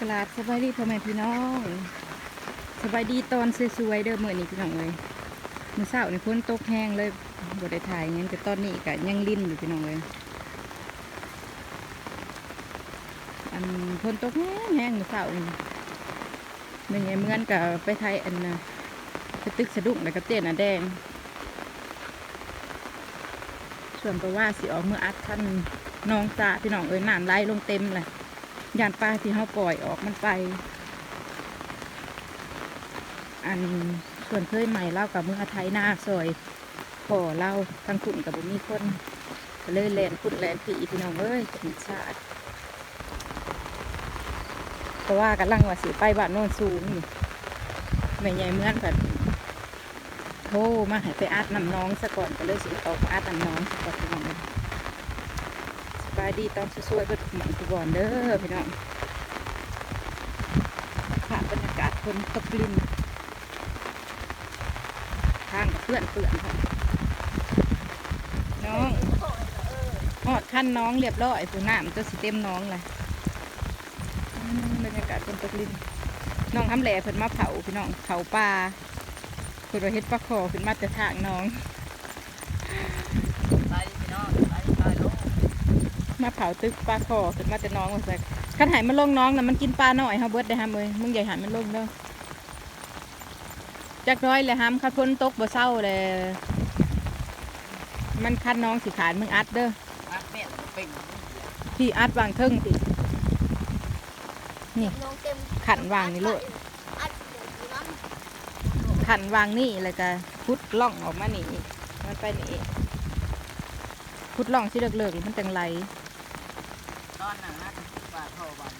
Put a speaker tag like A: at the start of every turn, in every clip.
A: กราบสบายดีพ่อแม่พี่น้องสบายดีตอนสวยๆเด้อมื้อนี้พี่น้องเอ้ยมื้อเช้านี่ฝนตกแห้งเลยบ่ได้ถ่ายหยังแต่ตอนนี้ก็ยังลิ้นอยู่พี่น้องเอ้ยอันฝนตกแห้งแห้งมื้อเช้านี่ม่นไงเมื่อนกับไปไทยอันนะไปตึกสะดุ้งแล้วก็เต้นอะแดง ส่วนเพราะว่าสิออกเมื่ออัดท่านน้องจ่าพี่น้องเอ้ยน้ำไหลลงเต็มเลย ยานปลาที่เขาปล่อยออกมันไป อันส่วนเคยใหม่เล่ากับเมื่อไทยหน้าซอยขอเล่าทางขุนกับบุมีคนก็เลยแลนขุนแลนผีพี่น้องเอ้ยธรรมชาติเพราะว่ากำลังว่าสิไปบ้านโน่นสูงอยู่แม่ใหญ่เมื่อนกันโทรมาให้ไปอาดน้ำน้องซะก่อนก็เลยสิออกอาดน้ำน้องซะก่อนพี่น้องเอ้ยายดีตอนสวยๆเบิดหมันทุกวันเด้อพี่น้องผ่านบรรยากาศคนตกลินทางเพื่อนเปื่อนค่ะน้องหอดขั้นน้องเรียบร้อยผู้น้ำตัวสิเต็มน้องเลยบรรยากาศคนตกลินน้องทำแหล่เพิ่นมาเผาพี่น้องเผาปลาคุณว่าเฮ็ดปลาคอขึ้นมาแต่ทางน้อง
B: ไปพี่น้องไปไปลง
A: มาเผาตึกปลาคอขึ้นมาแต่น้องว่าซั่นคันหายมันลงน้องนะมันกินปลาหน่อยเฮาเบิดได้ฮะเมยมึงอย่หายมันลงเด้อจักร้อยเลยฮัมคันพ้นตกบ่เศร้าเลยมันคันน้องสิขาดมึงอัดเด้อ
B: อัดแม่เป็น
A: พี่อัดวางเทิงตินี่ขันวางนี่โล
C: ย
A: ขันวางนี่แล้วก็พุดล่องออกมานี่มันไปนี่พุดล่องสิเลิกๆมันจังไหล
B: อนนั้นนะปลาโทวัน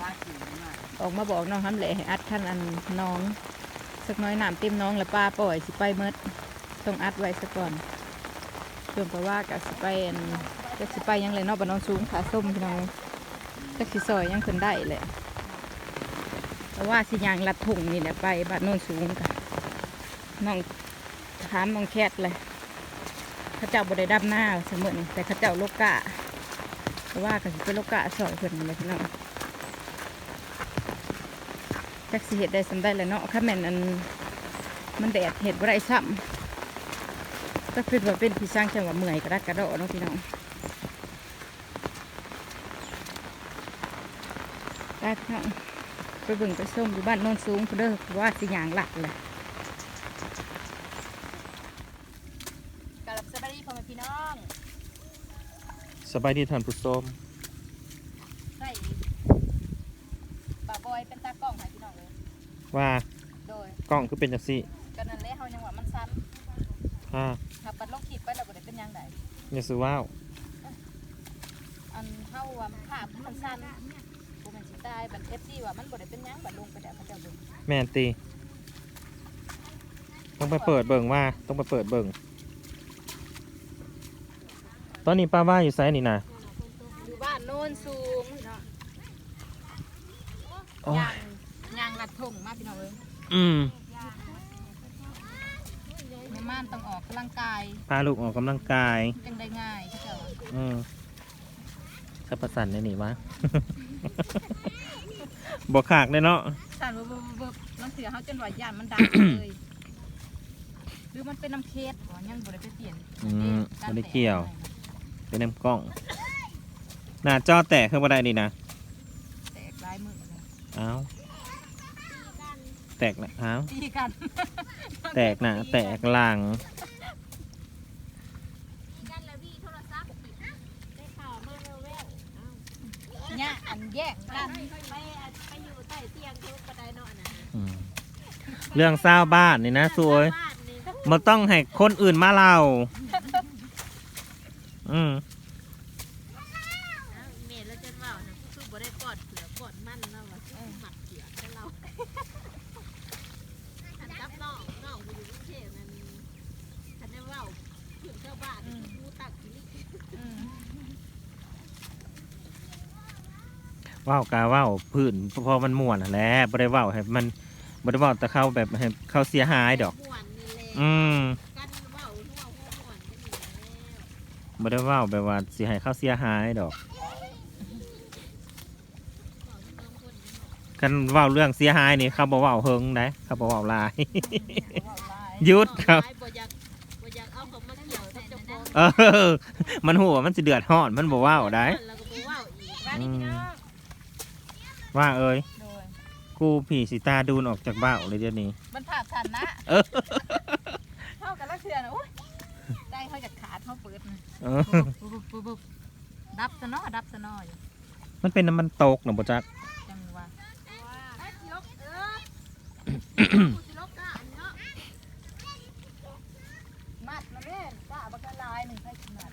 B: ปลาขิงหน่อย
A: ออกมาบอกน้องทำแหละให้อัดขั้นอันน้อง สักน้อยหน้ำเต็มน้องแล้วป้าปล่อยสิไปเมดต้องอัดไว้ซะก่อนส่วนเพราะว่ากับสิไปอันจะสิไปยังเลยเนอกบ้านน้องสูงขาส้มพี่น้องจะสิซอยยังขึ้นได้แหละเพราะว่าสิยางลัดถุงนี่แหละไปบ้านโน้นสูงกันน้องถามน้องแคทเลยเขาเจ้าบดได้ดับหน้าเสมอนี่แต่เขาเจ้าโลกะ เพราะว่ากับสิเป็นโลกะซอยเพิ่นเลยพี่น้องจักสิเห็ดได้สำได้แล้วเนาะข้าแม่นอันมันแดดเห็ดบ่ได้ซ้ำก็คือว่าเป็นพี่สร้างจังหวะเมื่อยกระดักกระโดดเนาะพี่น้องได้พี่น้องไปบิ่งไปส้มอยู่บ้านโน้นสูงพุ่นเด้อเพราะว่าสิหยางหลักเลย
C: กับสบายดีพ่อแม่พี่น้อง
D: สบายดีท่านผู้ชม
C: ใส่ปลาบอยเป็นตากล้องให้พี่น้องเลย
D: ว่า
C: โดย
D: กล้องคือเป็นจังซี่
C: กันนั่นแหละเฮายังว่ามันสั้น
D: อ่า
C: ถ้าปัดลงคลิปไปแล้วบ่ได้เป็นหยังได
D: อย่าซื้อว้าว
C: อันเฮาว่าภาพมันสั้นบ่แม่นสิตายบัด FC ว่ามันบ่ได้เป็นหยังบัดลงไปแล้วเขาเจ้าเบิ่ง
D: แม่นตีต้องไปเปิดเบิ่งว่าต้องไปเปิดเบิ่ง ตอนนี้ป้าว่าอยู่ไซนี่นะ
C: อยู่บ้านโน้นสูงพี่น้อง
D: โอ้ย
C: ยางยางลัดทงมาพี่น้องเอ้ย
D: อืม
C: แม่ม่านต้องออกกำลังกาย
D: พาลูกออกกำลังกาย
C: จังได้ง่ายเขาเจ้าว่า
D: อืมขับประสันได้นี่วะบอกขากเลยเนาะ
C: สั่นบ่บ่บ่น้ำเสือเขาจนว่าย่านมันดังเลยหรือมันเป็นน้ำเค็ดบ่ยังบ่ได้ไปเปลี่ยน
D: อืมไม่ได้เกี่ยว เป็นน้ำกล้อง หน้าจอแตกขึ้นมาได้นี่นะ
C: แตกหลายมือเลย
D: อ้าว แตกนะอ้าว
C: ตีกัน
D: แตกหน้าแตกหลัง
C: เนี่ยอันแยกกัน
D: อืมเรื่องเศร้าวบ้านนี่นะสวยมันต้องให้คนอื่นมาเล่า อืม
E: เมแล้วจะว่านะคือบ่ได้กอดเผือกอดมันแล้วว่าหมักเผือกให้เราคันกับน้องน้องไปอยู่กรุงเทพนั่นคันได้เว่าเพื่อนชาวบ้านกูตักนี่
D: ว่าวกาว่าวพื้นพอมันม่วนนั่นแหละบ่ได้ว่าวให้มันบ่ได้ว่าวแต่เข้าแบบให้เข้าเสียหายดอก
E: ม่วนนี่แหละ
D: อืม
E: กันเว่าหัวหัวม่วนกันนี่แล้ว
D: บ่ได้ว่าวแบบว่าสิให้เข้าเสียหายดอก
E: ของน้องคน
D: กันเว้าเรื่องเสียหายนี่เขาบอกว่าเฮิงได้เขาบอกว่าหลาย
A: ว่าลาย
D: หยุดครับ
E: บ่อยากบ่อยากเอาของมาเกี่ยวกับเจ้าของ
D: เออ มันหัวามันสิเดือดร้อน มันบอกว่าได้
E: แล้วก็บ่เว้าอีก
A: บ้านนี้พี่น้อง
D: ว่าเอ้ย
A: โดย
D: กูผีสีตาดูนออกจากบ้าวเลยเดี๋ยวนี้
A: มันภาพทันนะ
D: เออ
A: เท่ากันละเทือนะโอ้ยได้เขาจากขาดเขาเปิดนะ
D: เออ
A: ปุ๊บปุ๊บปุ๊บปุ๊บดับซะเนาะดับซะเนาะอยู่
D: มันเป็นน้ำมันตกนะบ่จัก
A: จังหว่า
E: ไอ้สิลกเออสิลกกะอันเนาะ
A: มัดมาแม่กะบักกะลายหนึ่งใส่ขนาด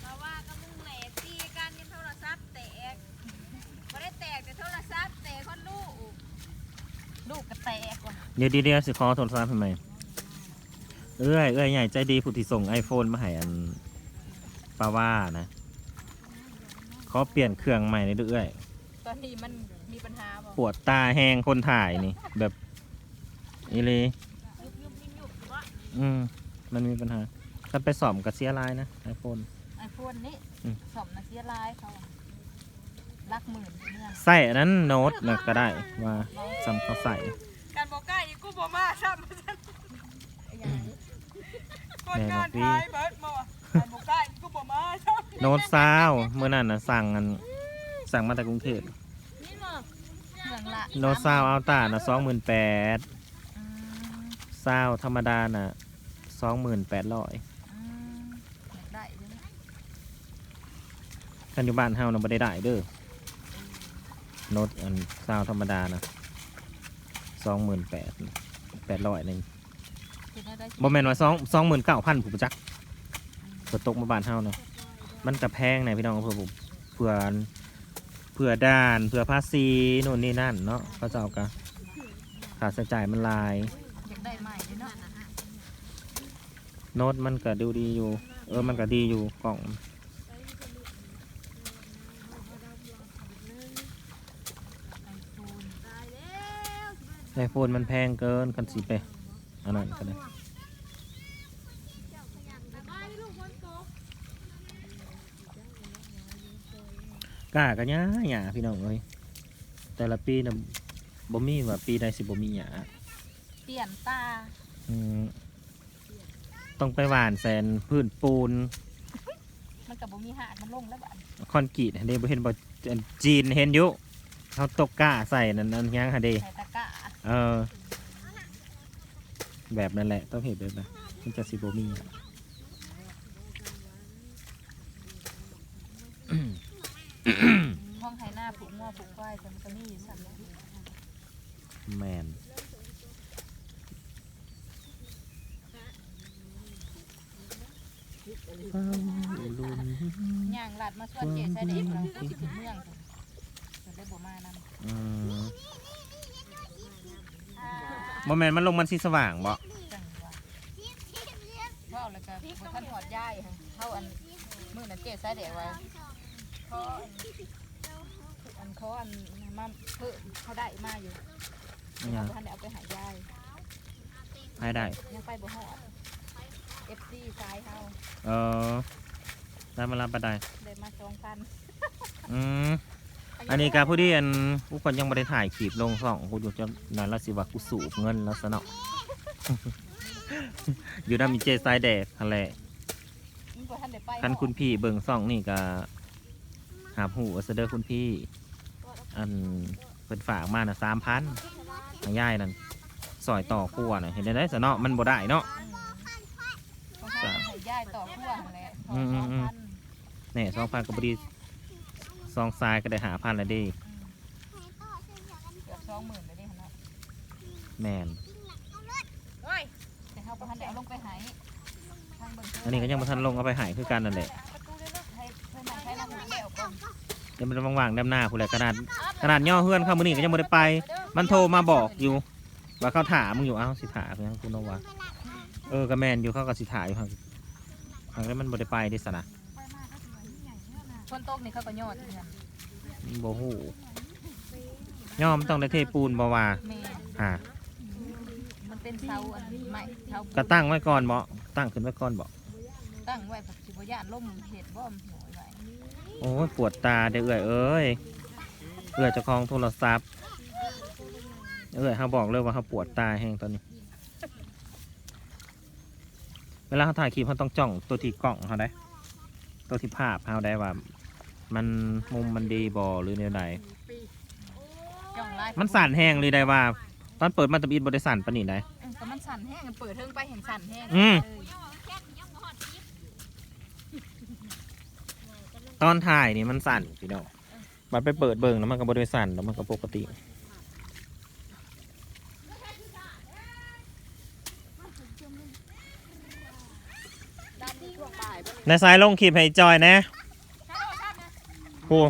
E: เพราะว่าก็มึงแหล่ตีกันในโทรศัพท์แตกบ่ได้แตกแต่โทรศัพท์แตกคนลูก
A: ลูกกระแตกว่ะ
D: เดี๋ยวเดี๋ยวสิขอโทรศัพท์ทำไม เอ้ยเอ้ยใหญ่ใจดีผู้ที่ส่ง iPhone มาให้อันปาว่านะขอเปลี่ยนเครื่องใหม่ในอยเด้อเอ้ย
A: ตอนนี้มันมีปัญหาบ่
D: ปวดตาแห้งคนถ่ายนี่ แบบอีเลย
E: ยุบยุบยุบยุบว่า
D: อืมมันมีปัญหา ถ้าไปสอบกับเสียลายนะ iPhone
A: ไอโฟนนี่
D: อืม
A: สมนะเสียลายเขาอะรักหมื่นเนี่ย
D: ใส่อันนั้นโน้ตนะก็ได้ว่าจำเขาใส่
F: การบอกใกล้นี่กูบ่มาซ้ำ คนงานท้ายเบิดมาว่ะการบอกใกล้นี่กูบ่มาซ้
D: โน้ตซาวเมื่อนั้นนะสั่งอันสั่งมาจากกรุงเทพ
E: นี่บ่
A: เครื่องละ
D: โน้ตซาวอัลต้านะสองหมื่นแปด
A: อืม
D: ซาวธรรมดาน่ะสองหมื่นแปดร้อย
A: อืมอยากได้ด้วยนะ
D: กันอยู่บ้านเฮานะบ่ได้ได้เด้อโน้ตอันซาวธรรมดานะสองหมื่นแปดแปดร้อยนึง
A: เฮ็ดได้
D: บ่แม่นว่าสองสองหมื่นเก้าพันผู้ประจักเปิดตกมาบ้านเฮานะมันกระแพงนะพี่น้องเพื่อผมเพื่อเพื่อด้านเพื่อภาษีโน่นนี่นั่นเนาะเขาจะเอากะค่าใช้จ่ายมันหลาย
A: อยากได้ใหม่ด้วยเนาะ
D: โน้ตมันก็ดูดีอยู่ เออมันก็ดีอยู่กล่อง
A: ไอโฟน
D: ไอโฟนมันแพงเกินคันสิไป อันนั้นก็ได้กล้ากันยาหยาพี่น้องเอ้ยแต่ละปีนะบ่มีว่าปีใดสิบ่มีหยา
A: เปลี่ยนตา
D: อืมต้องไปหวานแซนพื้นปูน
A: มันกับบ่มีหากมันลงแล้วบัด
D: คอนกรีตเดบ่เห็นบ่อันจีนเห็นอยู่เขาตกกล้าใส่นั่นนั่นยังฮะเด
A: ใส่ตะกร้า
D: เออ แบบนั้นแหละ ต้องเห็นแบบนั้นมันจะสิบมีอะ
A: ห้องไฮหน้าผูกงัวผูกควายแต่มันก็มีอยู่สั่นเลย
D: แมนเฝ้าลุ้น
A: ย่างลัดมาส่วนเจใส่เด็กเราสิขึ้นเมืองจะได้บ่มานำ
D: อืม บ่แมนมันลงมันสีสว่างบ่
A: จังว่าเว้าแล้วก็บ่ทันถอดย้ายค่ะเท่าอันมื้อนั้นเจใส่เด็กไว้เขาอันเขาอันมาเพิ่มเขาได้มาอยู่
D: อิห
A: เขา
D: ยัง
A: บ่ทันได้เอาไปหายาย
D: ให้ได้
A: ยังไปบ่ฮอด FC ซ้ายเฮา
D: เออได้มารับบัดได้
A: ได้มา2,000
D: อืม อันนี้การผู้ที่อันผู้คนยังไม่ได้ถ่ายคลิปลงสองกูอยู่จะนั่นละสิว่ากูสูบเงินแล้วสนออยู่ด้านมีเจสายแดกอะไร
A: มันบ่ทันได้ไป
D: คันคุณพี่เบิ่งซ่องนี่ก็หาหูเอาเสเดอคุณพี่ อันเพิ่นฝากมาน่ะสามพันย่ายนั่นซอยต่อครัวน่ะเห็นได้สนอมันบ่ได้เนาะ
A: ต้องให้ให้ยายต่อขั้วนั่นแหละขอ
D: อืมอืมอืม
A: 2,000
D: แน่สองพันก็บดี ซองทรายก็ได้หาพันละเดี
A: เกือบสองหมื่นเลยดิฮะ
D: แมน
E: โอ้ย
A: แต่เขาบ่ทันได้เอาลงไปใหายทางเบิ่งเทิ
D: อันนี้ก็ยังบ่ทันลงเอาไปใหายคือกันนั่นแหละ
A: ประตูเลยเนาะให้เพิ่นนั่งใช้นั่งเดี่ยวก่อน
D: เดี๋ยวมันว่างๆด้านหน้าผู้ใดขนาดขนาดย่อเฮือนเข้ามือนี่ก็ยังบ่ได้ไป มันโทรมาบอกอยู่ว่าเขาถามมึงอยู่เอ้าสิถามเพียงคุณนวะเออก็แมนอยู่เขาก็สิถามอยู่ห่างห่างแล้วมันบ่ได้ไปเดิสนะ
A: คนตกนี่เขาก็ยอดเงิน
D: บ่ฮู้ย่อมันต้องได้เทปูนบ่ว่า
A: แม่
D: อ่า
A: มันเป็นเสาอันใหม่เสา
D: ก็ตั้งไว้ก่อนบ่ตั้งขึ้นไว้ก่อนบ่
A: ตั้งไว้แบบสิบ่ย่านล่มเห็ดบ่มหัวไว้
D: โอ้ยปวดตาเด้อเอื่อยเอ้ยเอื่อยเจะคลองโทรศัพท์เอื่อยเขาบอกเลยว่าเขาปวดตาแห้งตอนนี้ เวลาเขาถ่ายคลิปเขาต้องจ้องตัวที่กล้องเขาได้ ตัวที่ภาพเขาได้ว่า มันมุมมันดีบอหรือแนวใด
C: จ้องไล่
D: มันสั่นแห้งเลยได้ว่า ตอนเปิดมาตะบีดบริสั่นปะนี่ได้
C: แต่มันสั่นแห้งเปิดเทิงไปเห็นสั่นแห้ง
D: อืม
C: เออ
D: ตอนถ่ายนี่มันสั่นพี่น้องมันไปเปิดเบิ่งแล้วมันก็บริสั่นแล้วมันก็ปกติในสายลงคลิปให้จอยนะ โอ้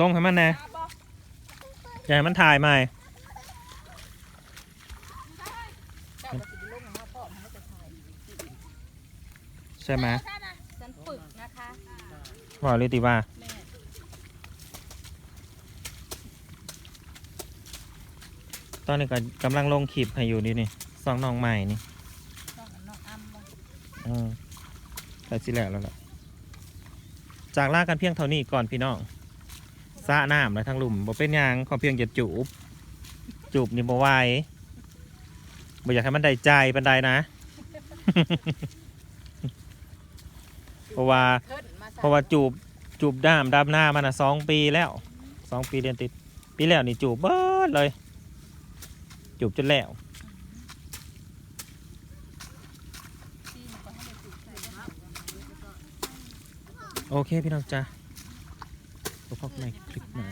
D: ลงให้มันนะอย่าให้มันถ่ายใหม่
C: เจ้าก็สิไปลงของว่าพ่อมันไม่จะถ่าย
D: ใช่ไหม
C: ฉันฝึกนะคะ
D: ว่าลิติว่า
C: แม่
D: ตอนนี้ก็กำลังลงคลิปให้อยู่นี่นี่สองน้องใหม่นี่
C: ต้องเอาน้องอ้ำมา
D: อืมแต่สิแล้วแล้วล่ะ จากลากันเพียงเท่านี้ก่อนพี่น้องสะน้ำและทางลุมบ่เป็นหยังขอเพียงจะจูบ จูบนี่บ่ไหวบ่อยากให้มันได้ใจปันใดนะ เพราะว่า เพราะว่าจูบจูบด้ามดับหน้ามันอะสองปีแล้วสองปีเดือนติด ปีแล้วนี่จูบเบิดเลย จูบจนแล้ว โอเคพี่น้องจ้าพบกันใหม่คลิปหน้า